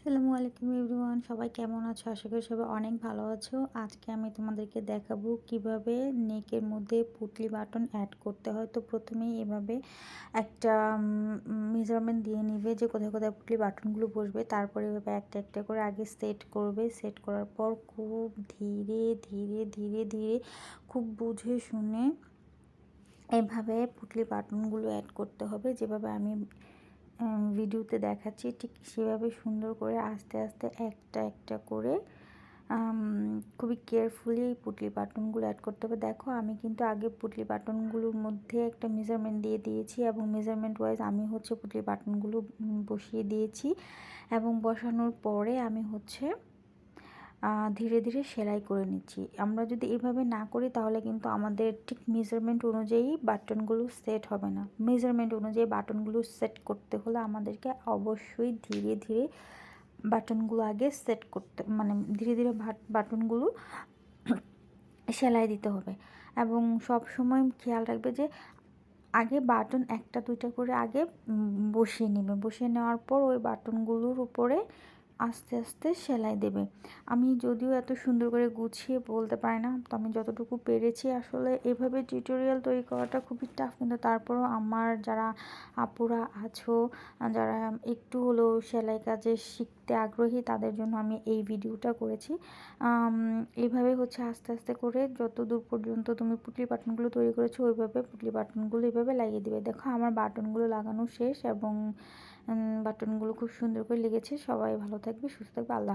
আসসালামু আলাইকুম এভরিওয়ান, সবাই কেমন আছো? আশা করি সবাই অনেক ভালো আছো। আজকে আমি তোমাদেরকে দেখাবো কীভাবে নেকের মধ্যে পুটলি বাটন অ্যাড করতে হয়। তো প্রথমেই এভাবে একটা মেজারমেন্ট দিয়ে নিবে যে কোথায় কোথায় পুটলি বাটনগুলো বসবে। তারপরে এভাবে একটা একটা করে আগে সেট করবে। সেট করার পর খুব ধীরে ধীরে ধীরে ধীরে খুব বুঝে শুনে এভাবে পুটলি বাটনগুলো অ্যাড করতে হবে। যেভাবে আমি ভিডিওতে দেখাচ্ছি ঠিক সেভাবে সুন্দর করে আস্তে আস্তে একটা একটা করে খুবই কেয়ারফুলি এই পুটলি বাটনগুলো অ্যাড করতে হবে। দেখো, আমি কিন্তু আগে পুটলি বাটনগুলোর মধ্যে একটা মেজারমেন্ট দিয়ে দিয়েছি এবং মেজারমেন্ট ওয়াইজ আমি হচ্ছে পুটলি বাটনগুলো বসিয়ে দিয়েছি এবং বসানোর পরে আমি হচ্ছে ধীরে ধীরে সেলাই করে নিচ্ছি। আমরা যদি এভাবে না করি তাহলে কিন্তু আমাদের ঠিক মেজারমেন্ট অনুযায়ী বাটনগুলো সেট হবে না। মেজারমেন্ট অনুযায়ী বাটনগুলো সেট করতে হলে আমাদেরকে অবশ্যই ধীরে ধীরে বাটনগুলো আগে সেট করতে মানে ধীরে ধীরে বাটনগুলো সেলাই দিতে হবে। এবং সব সময় খেয়াল রাখবে যে আগে বাটন একটা দুইটা করে আগে বসিয়ে নেবে। বসিয়ে নেওয়ার পর ওই বাটনগুলোর উপরে আস্তে আস্তে সেলাই দেবে। আমি যদিও এত সুন্দর করে গুছিয়ে বলতে পারি না, তো আমি যতটুকু পেরেছি আসলে এভাবে টিউটোরিয়াল তৈরি করাটা খুবই টাফ কিন্তু তারপরও আমার যারা আপুরা আছো, যারা একটু হলেও সেলাই কাজে শিখতে আগ্রহী, তাদের জন্য আমি এই ভিডিওটা করেছি। এইভাবে হচ্ছে আস্তে আস্তে করে যত দূর পর্যন্ত তুমি পুটলি বাটনগুলো তৈরি করেছ, ওইভাবে পুটলি বাটনগুলো এইভাবে লাগিয়ে দিবে। দেখো আমার বাটনগুলো লাগানো শেষ এবং বাটনগুলো খুব সুন্দর করে লেগেছে, সবাই ভালো থাকবে সুস্থ থাকবে আল্লাহ